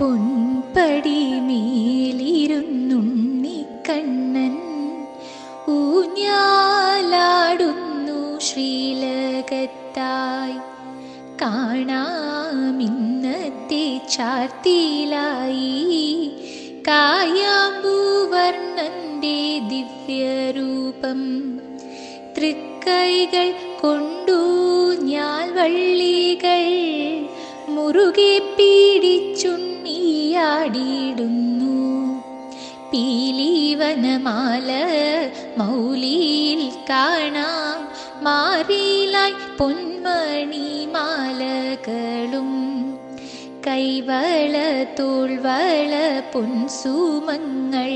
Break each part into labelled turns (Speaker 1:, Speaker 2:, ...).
Speaker 1: പൊൻപടി മേലിരുന്നുണ്ണിക്കണ്ണൻ ഊഞ്ഞാലാടുന്നു ശ്രീലകത്തായി. കാണാമിന്നത്തെ ചാർത്തിയിലായി കായാമ്പൂവർണന്റെ ദിവ്യരൂപം. തൃക്കൈകൾ കൊണ്ടു ഞാൽ വള്ളികൾ മുറുകെ പീഡിച്ചുണ്ണിയാടിയിടുന്നു പീലിവനമാല മൗലിയിൽ കാണാം. മാറിയിലായി പൊന്മണി മാലകളും. കൈവള തോൾവള പൊൻസുമങ്ങൾ.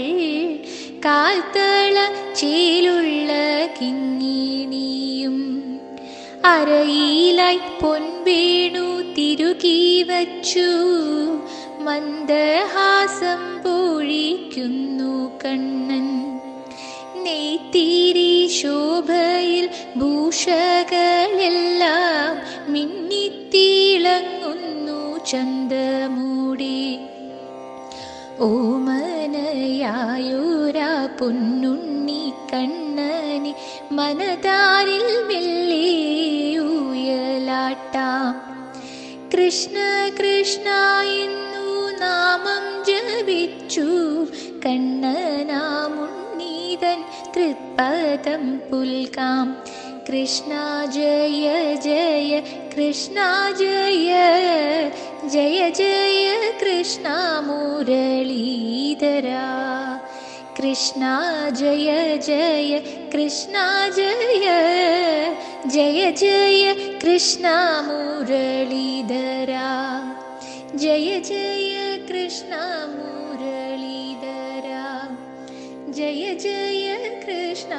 Speaker 1: കാൽത്തള ചേലുള്ള കിങ്ങിണിയും. അരയിലായി പൊൻവേണു തിരുകി വച്ചു. മന്ദഹാസം പൂഴിക്കുന്നു കണ്ണൻ. നെയ്ത്തിരി ശോഭയിൽ ഭൂഷകളെല്ലാം മിന്നിത്തിളങ്ങുന്നു ചന്തമൂടി. ഓമനയായൂരാ പൊന്നുണ്ണി കണ്ണനെ മനതാരിൽ മെല്ലെ ഉയലാട്ടാം. കൃഷ്ണ കൃഷ്ണ എന്നു നാമം ജപിച്ചു. കണ്ണനാമുണ്ണീതൻ തൃപ്പദം പുൽകാം. കൃഷ്ണ ജയ ജയ കൃഷ്ണ ജയ ജയ ജയ കൃഷ്ണ മുരളീധര. കൃഷ്ണ ജയ ജയ കൃഷ്ണ ജയ ജയ ജയ കൃഷ്ണ മുരളീധര. ജയ ജയ കൃഷ്ണ മുരളീധരാ. ജയ ജയ കൃഷ്ണ